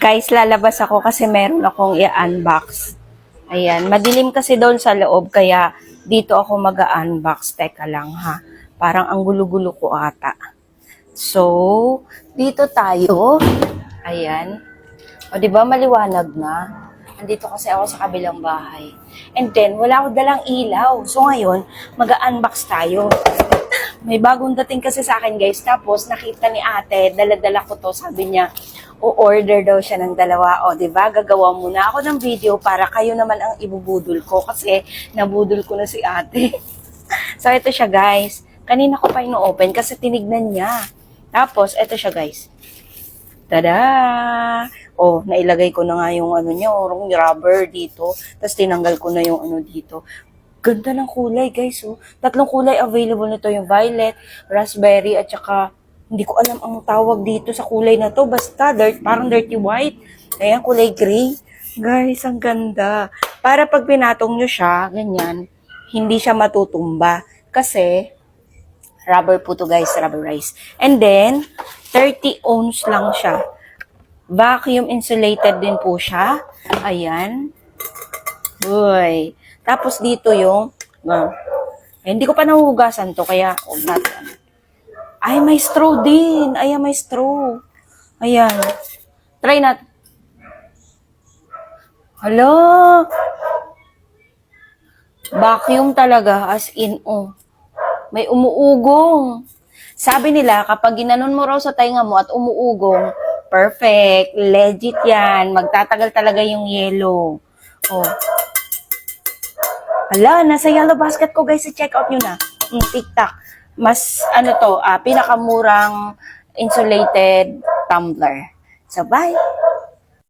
Guys, lalabas ako kasi meron akong i-unbox. Ayan, madilim kasi doon sa loob kaya dito ako mag-unbox. Teka lang ha. Parang ang gulo-gulo ko ata. So, dito tayo. Ayan. O, di ba maliwanag na? Andito kasi ako sa kabilang bahay. And then, wala ako dalang ilaw. So, ngayon, mag-unbox tayo. May bagong dating kasi sa akin, guys. Tapos, nakita ni ate, dala-dala ko to. Sabi niya, o-order daw siya ng dalawa. O, di ba? Gagawa muna ako ng video para kayo naman ang ibubudol ko. Kasi, nabudol ko na si ate. so, ito siya, guys. Kanina ko pa ino-open kasi tinignan niya. Tapos, ito siya, guys. Tada! Oh, nailagay ko na nga yung ano niya, orong rubber dito. Tapos tinanggal ko na yung ano dito. Ganda ng kulay, guys. Oh. Tatlong kulay available nito. Yung violet, raspberry, at saka hindi ko alam ang tawag dito sa kulay na to. Basta, dirt, parang dirty white. Ayan, kulay gray. Guys, ang ganda. Para pag pinatong nyo siya, ganyan, hindi siya matutumba. Kasi, rubber po to guys, rubberized. And then, 30 ohms lang siya. Vacuum insulated din po siya. Ayan. Uy. Tapos dito yung, ah, eh, hindi ko pa nahuhugasan to, kaya, huwag natin. Ay, may straw din. Ayan, may straw. Ayan. Try natin. Hala! Vacuum talaga, as in, oh. May umuugong. Sabi nila, kapag ginanon mo raw sa tainga mo at umuugong, perfect, legit yan. Magtatagal talaga yung yellow. Oh. Hala, nasa yellow basket ko guys, i-check out nyo na. Mm, TikTok. Mas, ano to, ah, pinakamurang insulated tumbler. So, bye!